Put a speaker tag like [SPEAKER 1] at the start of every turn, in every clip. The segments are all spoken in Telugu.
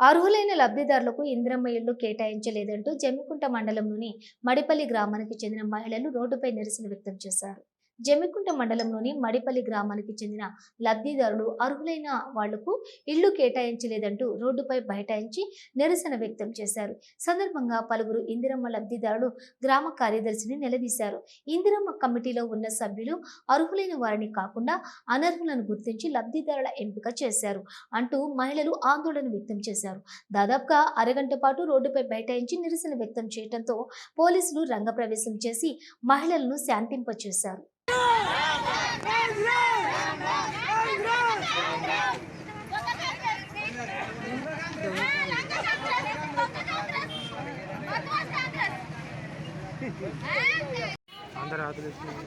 [SPEAKER 1] అర్హులైన లబ్ధిదారులకు ఇందిరమ్మ ఇళ్ళు కేటాయించలేదంటూ జమ్మికుంట మండలంలోని మడిపల్లి గ్రామానికి చెందిన మహిళలు రోడ్డుపై నిరసన వ్యక్తం చేశారు. జమ్మికుంట మండలంలోని మడిపల్లి గ్రామానికి చెందిన లబ్ధిదారులు అర్హులైన వాళ్ళకు ఇళ్ళు కేటాయించలేదంటూ రోడ్డుపై బైఠాయించి నిరసన వ్యక్తం చేశారు. సందర్భంగా పలువురు ఇందిరమ్మ లబ్ధిదారులు గ్రామ కార్యదర్శిని నిలదీశారు. ఇందిరమ్మ కమిటీలో ఉన్న సభ్యులు అర్హులైన వారిని కాకుండా అనర్హులను గుర్తించి లబ్ధిదారుల ఎంపిక చేశారు అంటూ మహిళలు ఆందోళన వ్యక్తం చేశారు. దాదాపుగా అరగంట పాటు రోడ్డుపై బైఠాయించి నిరసన వ్యక్తం చేయడంతో పోలీసులు రంగప్రవేశం చేసి మహిళలను శాంతింపచేశారు.
[SPEAKER 2] అందరు
[SPEAKER 3] ఆదరిస్తున్నారు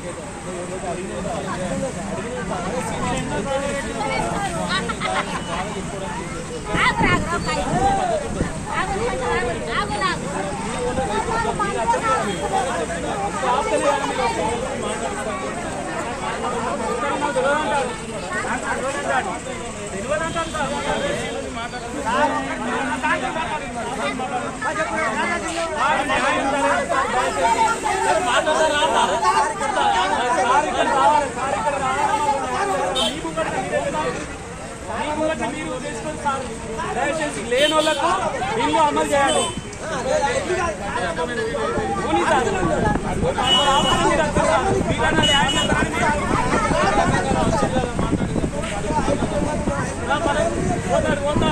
[SPEAKER 3] తెలియదంటారు. మాట్లాడుతున్నారు మూలక
[SPEAKER 2] మీరు చేసుకోండి సార్. దయచేసి లేని వాళ్ళకు బిల్లు అమలు చేయాలి పోతాడు పోతాడు